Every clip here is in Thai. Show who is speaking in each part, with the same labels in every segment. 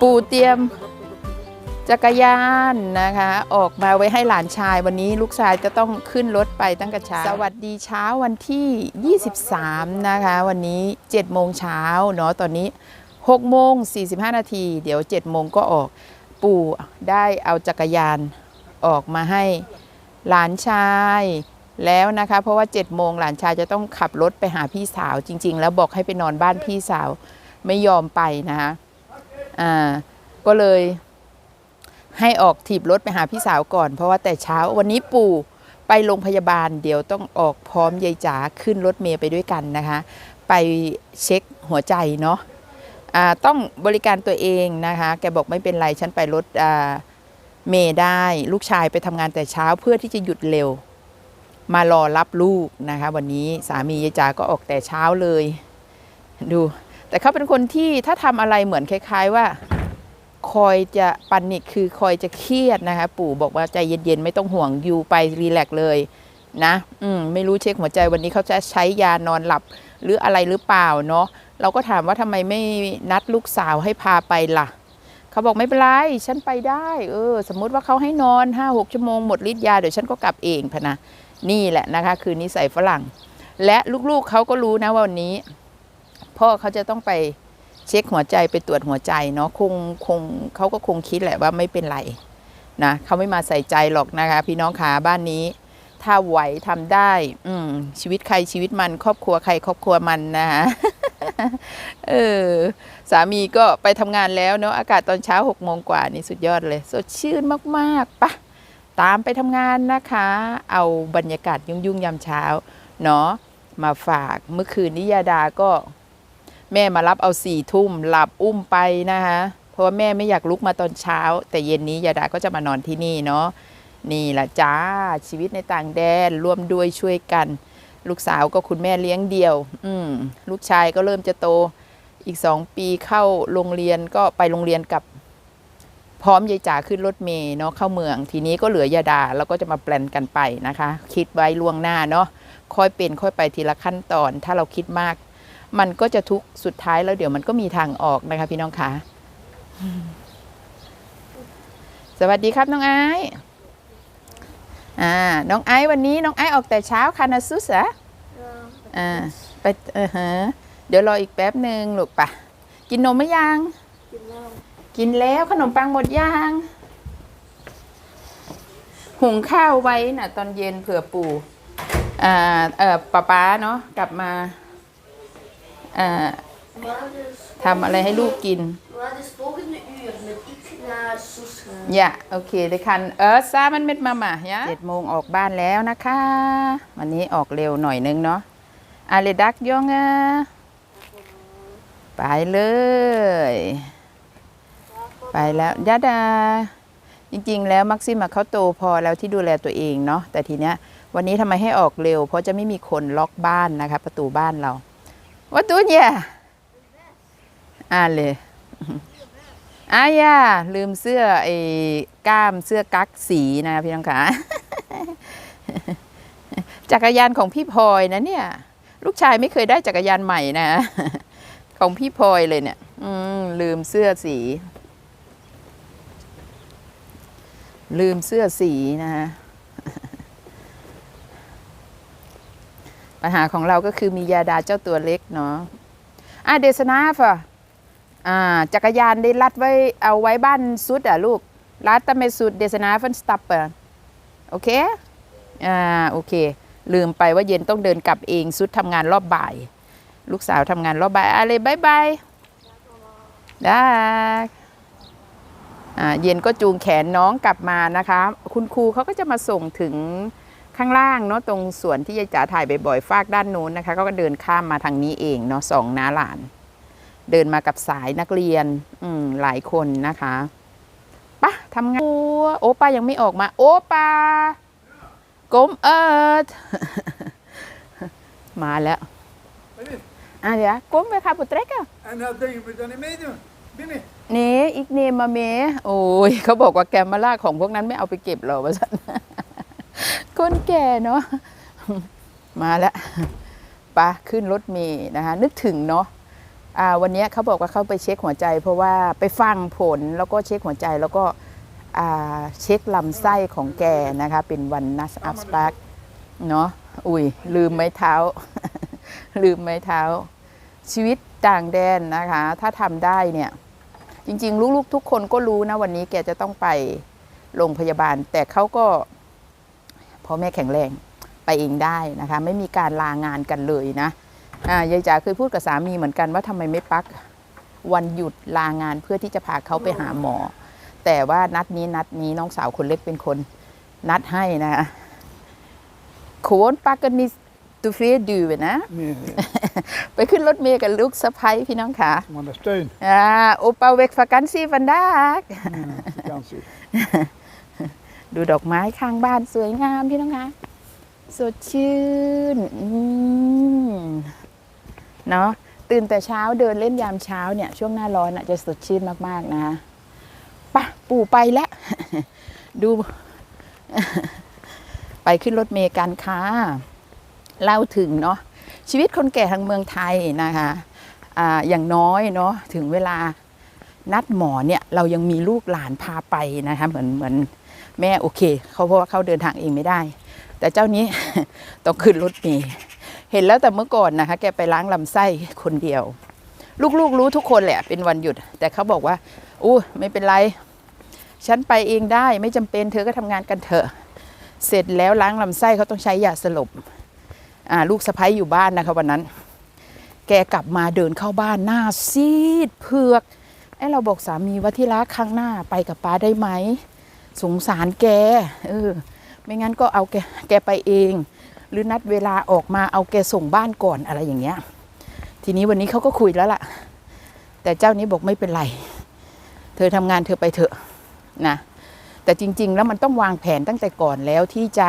Speaker 1: ปู่เตรียมจักรยานนะคะ ออกมาไว้ให้หลานชายวันนี้ลูกชายจะต้องขึ้นรถไปตั้งแต่เช้าสวัสดีเช้าวันที่ 23 นะคะ วันนี้ 7 โมงเช้าเนาะตอนนี้ 6 โมง 45 นาที เดี๋ยว 7 โมงก็ออกปู่ได้เอาจักรยานออกมาให้หลานชายแล้วนะคะ เพราะว่า 7 โมงหลานชายจะต้องขับรถไปหาพี่สาวจริง ๆ แล้วบอกให้ไปนอนบ้านพี่สาวไม่ยอมไปนะคะ อ่าก็เลยให้ออกถีบรถไปหาพี่สาวก่อน เพราะว่าแต่เช้าวันนี้ปู่ไปโรงพยาบาลเดี๋ยวต้องออกพร้อมยายจ๋าขึ้นรถเมย์ไปด้วยกันนะคะ ไปเช็คหัวใจเนาะต้องบริการตัวเองนะคะ แกบอกไม่เป็นไร ฉันไปรถเมย์ได้ ลูกชายไปทำงานแต่เช้าเพื่อที่จะหยุดเร็ว มารอรับลูกนะคะ วันนี้สามียายจ๋าก็ออกแต่เช้าเลย ดู แต่เขาเป็นคนที่ถ้าทำอะไรเหมือนคล้าย ๆ ว่าคอยจะปันนิกคือคอยจะเครียดนะคะ ปู่บอกว่าใจเย็นๆ ไม่ต้องห่วงอยู่ไปรีแลกเลยนะ อืมไม่รู้เช็คหัวใจวันนี้เขาจะใช้ยานอนหลับหรืออะไรหรือเปล่าเนาะเราก็ถามว่าทำไมไม่นัดลูกสาวให้พาไปล่ะเขาบอกไม่เป็นไรฉันไปได้ เออ สมมุติว่าเขาให้นอนห้าหกชั่วโมงหมดฤทธิ์ยาเดี๋ยวฉันก็กลับเองพะนะนี่แหละนะคะ คือนิสัยฝรั่ง และลูกๆเขาก็รู้นะว่าวันนี้ พ่อเขาจะต้องไปเช็คหัวใจไปตรวจหัวใจเนาะคงคงเขาก็คงคิดแหละว่าไม่เป็นไรนะเขาไม่มาใส่ใจหรอกนะคะ พี่น้องขาบ้านนี้ ถ้าไหวทำได้ อืมชีวิตใครชีวิตมัน ครอบครัวใครครอบครัวมันนะคะเออสามีก็ไปทำงานแล้วเนาะอากาศตอนเช้าหกโมงกว่านี่สุดยอดเลย สดชื่นมากๆปะตามไปทำงานนะคะ เอาบรรยากาศยุ่งๆยามเช้า เนาะมาฝากเมื่อคืนนี้ยาดาก็ แม่มารับเอาสี่ทุ่มหลับอุ้มไปนะคะเพราะว่าแม่ไม่อยากลุกมาตอนเช้า แต่เย็นนี้ยาดาก็จะมานอนที่นี่เนาะนี่แหละจ้าชีวิตในต่างแดนร่วมด้วยช่วยกัน ลูกสาวก็คุณแม่เลี้ยงเดี่ยว อืมลูกชายก็เริ่มจะโตอีกสองปีเข้าโรงเรียนก็ไปโรงเรียนกับพร้อมยายจ๋าขึ้นรถเมย์เนาะเข้าเมือง ทีนี้ก็เหลือยาดาแล้วก็จะมาแปลนกันไปนะคะ คิดไว้ล่วงหน้าเนาะค่อยเป็นค่อยไปทีละขั้นตอน ถ้าเราคิดมาก มันก็จะทุกข์สุดท้ายแล้วเดี๋ยวมันก็มีทางออกนะคะ พี่น้องคะสวัสดีครับน้องไอซ์อ่า น้องไอซ์วันนี้น้องไอซ์ออกแต่เช้าคานาซุสอะอ่าไปเออฮะเดี๋ยวรออีกแป๊บหนึ่งลูกปะกินนมไหมยัง กินแล้วขนมปังหมดย่างหุงข้าวไว้น่ะ ตอนเย็นเผื่อปู่อ่าเอ่อป้าป๊าเนาะกลับมา อ่า
Speaker 2: We hadden,
Speaker 1: ทำอะไรให้ลูกกิน อย่าโอเคเลยคันเออซามันเม็ดมาม่ายเจ็ดโมงออกบ้านแล้วนะคะ วันนี้ออกเร็วหน่อยนึงเนาะอาเลดักยองอะไปเลย ไปแล้วยาดา จริงๆ แล้วมักซิมาเขาโตพอแล้วที่ดูแลตัวเองเนาะแต่ทีเนี้ยวันนี้ทำไมให้ออกเร็ว เพราะจะไม่มีคนล็อกบ้านนะคะ ประตูบ้านเรา วัตุเนี่ยอ่าเลยอ่าย่าลืมเสื้อไอ้กล้ามเสื้อกั๊กสีนะพี่น้องขาจักรยานของพี่พลอยนะเนี่ย ลูกชายไม่เคยได้จักรยานใหม่นะ ของพี่พลอยเลยเนี่ย อืมลืมเสื้อสี ลืมเสื้อสีนะฮะ ปัญหาของเราก็คือมียาดาเจ้าตัวเล็กเนาะอะเดสนาฟะอ่าจักรยานได้รัดไว้เอาไว้บ้านสุดอะลูกรัดตะเมสุดเดสนาฟันสตัปเปอร์โอเคอ่าโอเค ลืมไปว่าเย็นต้องเดินกลับเองสุดทำงานรอบบ่าย ลูกสาวทำงานรอบบ่ายอะไรบายบายได้อ่าเย็นก็จูงแขนน้องกลับมานะคะ คุณครูเขาก็จะมาส่งถึง ข้างล่างเนาะตรงส่วนที่ยายจ๋าถ่ายบ่อยๆฟากด้านนู้นนะคะเขาก็เดินข้ามมาทางนี้เองเนาะสองน้าหลาน เดินมากับสายนักเรียน อืมหลายคนนะคะปะทำงานโอ้โอป้ายังไม่ออกมา โอป้ากลมเอิดมาแล้ว
Speaker 3: Wat is?
Speaker 1: อะเดี๋ยวกลมไปค่ะปุตเตรกอะ
Speaker 3: En dat ding moet dan niet meedoen. Binnen.
Speaker 1: เนอีกเนมาเมโอ้ยเขาบอกว่าแกมมาล่าของพวกนั้นไม่เอาไปเก็บหรอวะสัน คนแก่เนาะมาแล้วปะขึ้นรถเมย์นะคะ นึกถึงเนาะอ่าวันนี้เขาบอกว่าเขาไปเช็คหัวใจ เพราะว่าไปฟังผลแล้วก็เช็คหัวใจแล้วก็เช็คลำไส้ของแกนะคะ เป็นวันนัสอัพสปาร์กเนาะอุ้ยลืมไม้เท้า ลืมไม้เท้า ชีวิตต่างแดนนะคะ ถ้าทำได้เนี่ย จริง ๆ ลูกๆทุกคนก็รู้นะวันนี้แกจะต้องไปโรงพยาบาล แต่เขาก็ พ่อแม่แข็งแรงไปเองได้นะคะ ไม่มีการลางานกันเลยนะอ่ายายจ๋าเคยพูดกับสามีเหมือนกันว่าทำไมไม่ปักวันหยุดลางานเพื่อที่จะพาเขาไปหาหมอ แต่ว่านัดนี้นัดนี้น้องสาวคนเล็กเป็นคน นัดให้นะโคนปักกันนี่ตูเฟดูนะ
Speaker 3: Nee,
Speaker 1: ไปขึ้นรถเมล์กับลูกสะพ้ยพี่น้องค่ะ
Speaker 3: maar dat steun.
Speaker 1: อ่าโอปาเวกฟากันซีฟันดาก
Speaker 3: Vakantie.
Speaker 1: ดูดอกไม้ข้างบ้านสวยงามพี่น้องคะสดชื่นเนาะตื่นแต่เช้าเดินเล่นยามเช้าเนี่ย ช่วงหน้าร้อนอะจะสดชื่นมากๆนะปะปู่ไปแล้ว ดู ไปขึ้นรถเมล์กันค่ะเล่าถึงเนาะชีวิตคนแก่ทางเมืองไทยนะคะออย่างน้อยเนาะถึงเวลานัดหมอเนี่ย เรายังมีลูกหลานพาไปนะคะ เหมือนเหมือน แม่โอเคเขาเพราะว่าเขาเดินทางเองไม่ได้ แต่เจ้านี้ต้องขึ้นรถเมล์เห็นแล้วแต่เมื่อก่อนนะคะ แกไปล้างลำไส้คนเดียว ลูกๆรู้ทุกคนแหละ เป็นวันหยุด แต่เขาบอกว่าอู้ไม่เป็นไรฉันไปเองได้ไม่จำเป็นเธอก็ทำงานกันเถอะ เสร็จแล้วล้างลำไส้เขาต้องใช้ยาสลบลูกสะพ้ยอยู่บ้านนะคะวันนั้น แกกลับมาเดินเข้าบ้านหน้าซีดเผือกไอ้เราบอกสามีว่าที่รักครั้งหน้าไปกับป้าได้ไหม สงสารแกเออไม่งั้นก็เอาแกแกไปเอง หรือนัดเวลาออกมาเอาแกส่งบ้านก่อนอะไรอย่างเงี้ย ทีนี้วันนี้เขาก็คุยแล้วล่ะ แต่เจ้านี้บอกไม่เป็นไร เธอทำงานเธอไปเถอะนะแต่จริง ๆ แล้วมันต้องวางแผนตั้งแต่ก่อนแล้วที่จะ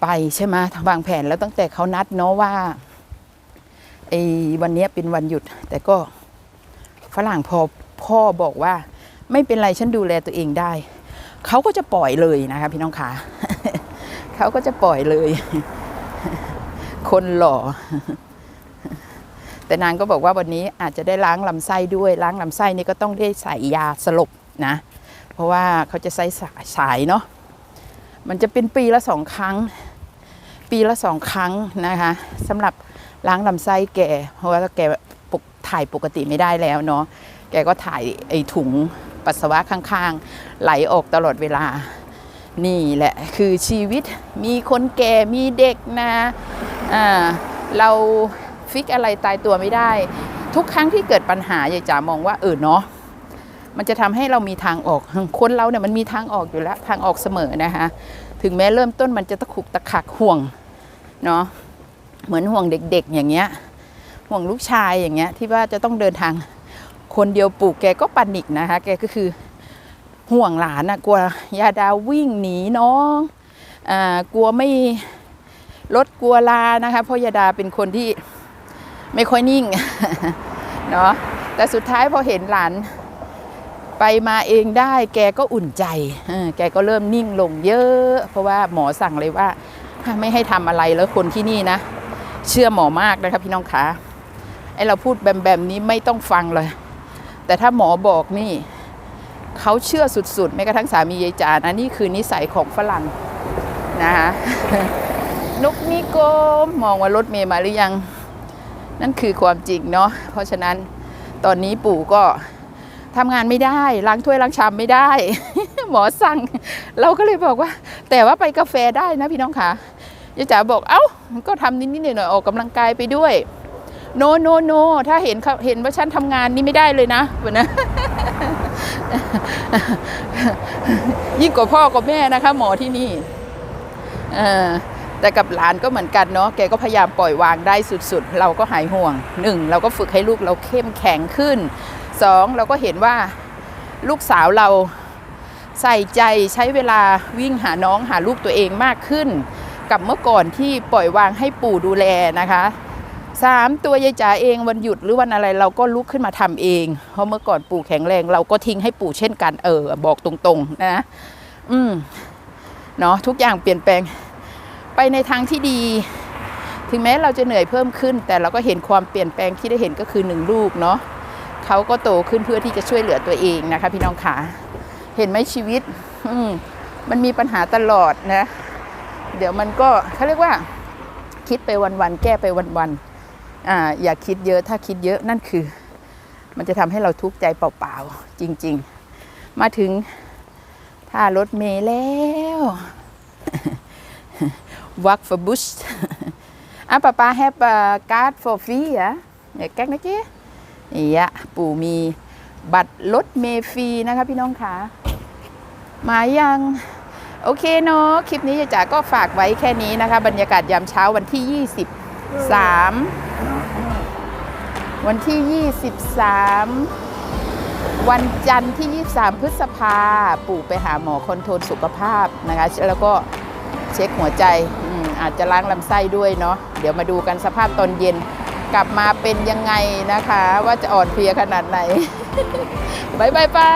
Speaker 1: ไปใช่ไหมวางแผนแล้วตั้งแต่เขานัดเนาะว่าไอ้วันนี้เป็นวันหยุด แต่ก็ฝรั่งพอพ่อบอกว่า ไม่เป็นไรฉันดูแลตัวเองได้ เขาก็จะปล่อยเลยนะคะพี่น้องขาเขาก็จะปล่อยเลย คนหล่อ แต่นางก็บอกว่าวันนี้อาจจะได้ล้างลำไส้ด้วย ล้างลำไส้นี่ก็ต้องได้ใส่ยาสลบนะ เพราะว่าเขาจะใสายสายเนาะ มันจะเป็นปีละสองครั้ง ปีละสองครั้งนะคะสำหรับล้างลำไส้แก เพราะว่าแกปกถ่ายปกติไม่ได้แล้วเนาะ แกก็ถ่ายไอ้ถุง ปัสสาวะข้างๆ ไหลออกตลอดเวลา นี่แหละคือชีวิตมีคนแก่มีเด็กนะอ่าเราฟิกอะไรตายตัวไม่ได้ ทุกครั้งที่เกิดปัญหายายจ๋ามองว่าเออเนาะมันจะทำให้เรามีทางออก คนเราเนี่ยมันมีทางออกอยู่แล้วทางออกเสมอนะคะถึงแม้เริ่มต้นมันจะตะขุกตะขักห่วงเนาะเหมือนห่วงเด็กๆอย่างเงี้ยห่วงลูกชายอย่างเงี้ยที่ว่าจะต้องเดินทาง คนเดียวปู่แกก็ปันิกนะคะ แกก็คือห่วงหลานนะกลัวยาดาวิ่งหนีน้องอ่ากลัวไม่รถกลัวลานะคะเพราะยาดาเป็นคนที่ไม่ค่อยนิ่งเนาะแต่สุดท้ายพอเห็นหลานไปมาเองได้ แกก็อุ่นใจแกก็เริ่มนิ่งลงเยอะ เพราะว่าหมอสั่งเลยว่าไม่ให้ทำอะไรแล้วคนที่นี่นะ เชื่อหมอมากนะครับพี่น้องคะไอเราพูดแบมๆนี้ไม่ต้องฟังเลย แต่ถ้าหมอบอกนี่เขาเชื่อสุดๆแม้กระทั่งสามียายจานะนี่คือนิสัยของฝรั่งนะคะนกนิโกมมองว่ารถเมย์มาหรือยัง นั่นคือความจริงเนาะเพราะฉะนั้นตอนนี้ปู่ก็ทำงานไม่ได้ล้างถ้วยล้างชามไม่ได้ หมอสั่ง เราก็เลยบอกว่า แต่ว่าไปกาแฟได้นะพี่น้องค่ะยายจ๋าบอกเอ้าก็ทำนิดๆหน่อยๆออกกำลังกายไปด้วย โนโนโนถ้าเห็นเขาเห็นว่าฉันทำงานนี่ไม่ได้เลยนะแบบนะยิ่งกว่าพ่อกับแม่นะคะ หมอที่นี่แต่กับหลานก็เหมือนกันเนาะแกก็พยายามปล่อยวางได้สุดๆ เราก็หายห่วงหนึ่งเราก็ฝึกให้ลูกเราเข้มแข็งขึ้นสองเราก็เห็นว่าลูกสาวเราใส่ใจใช้เวลาวิ่งหาน้องหาลูกตัวเองมากขึ้น กับเมื่อก่อนที่ปล่อยวางให้ปู่ดูแลนะคะ สามตัวยายจ๋าเองวันหยุดหรือวันอะไรเราก็ลุกขึ้นมาทำเอง เพราะเมื่อก่อนปู่แข็งแรง เราก็ทิ้งให้ปู่เช่นกันเออ บอกตรงๆ นะ อืมเนาะทุกอย่างเปลี่ยนแปลง ไปในทางที่ดี ถึงแม้เราจะเหนื่อยเพิ่มขึ้น แต่เราก็เห็นความเปลี่ยนแปลงที่ได้เห็นก็คือหนึ่งลูกเนาะเขาก็โตขึ้นเพื่อที่จะช่วยเหลือตัวเองนะคะ พี่น้องขาเห็นไหมชีวิต อืมมันมีปัญหาตลอดนะ เดี๋ยวมันก็เขาเรียกว่า คิดไปวันๆแก้ไปวันๆ อ่าอย่าคิดเยอะถ้าคิดเยอะนั่นคือ มันจะทำให้เราทุกข์ใจเปล่าๆ จริง ๆ มาถึงท่ารถเมล์แล้ววัก for bus อะป้าป้า have a card for free อะเนี่ยแก๊กนะเจ๊นี่อะปู่มีบัตรรถเมล์ฟรีนะคะพี่น้องคะมายัง โอเคเนาะคลิปนี้จ๋าก็ฝากไว้แค่นี้นะคะ บรรยากาศยามเช้าวันที่ 23 วันที่ 23 วันจันทร์ที่ 23 พฤษภาปู่ไปหาหมอคอนโทรลสุขภาพนะคะแล้วก็เช็คหัวใจอืมอาจจะล้างลำไส้ด้วยเนาะเดี๋ยวมาดูกันสภาพตอนเย็นกลับมาเป็นยังไงนะคะ ว่าจะอ่อนเพลียขนาดไหนบายบายบา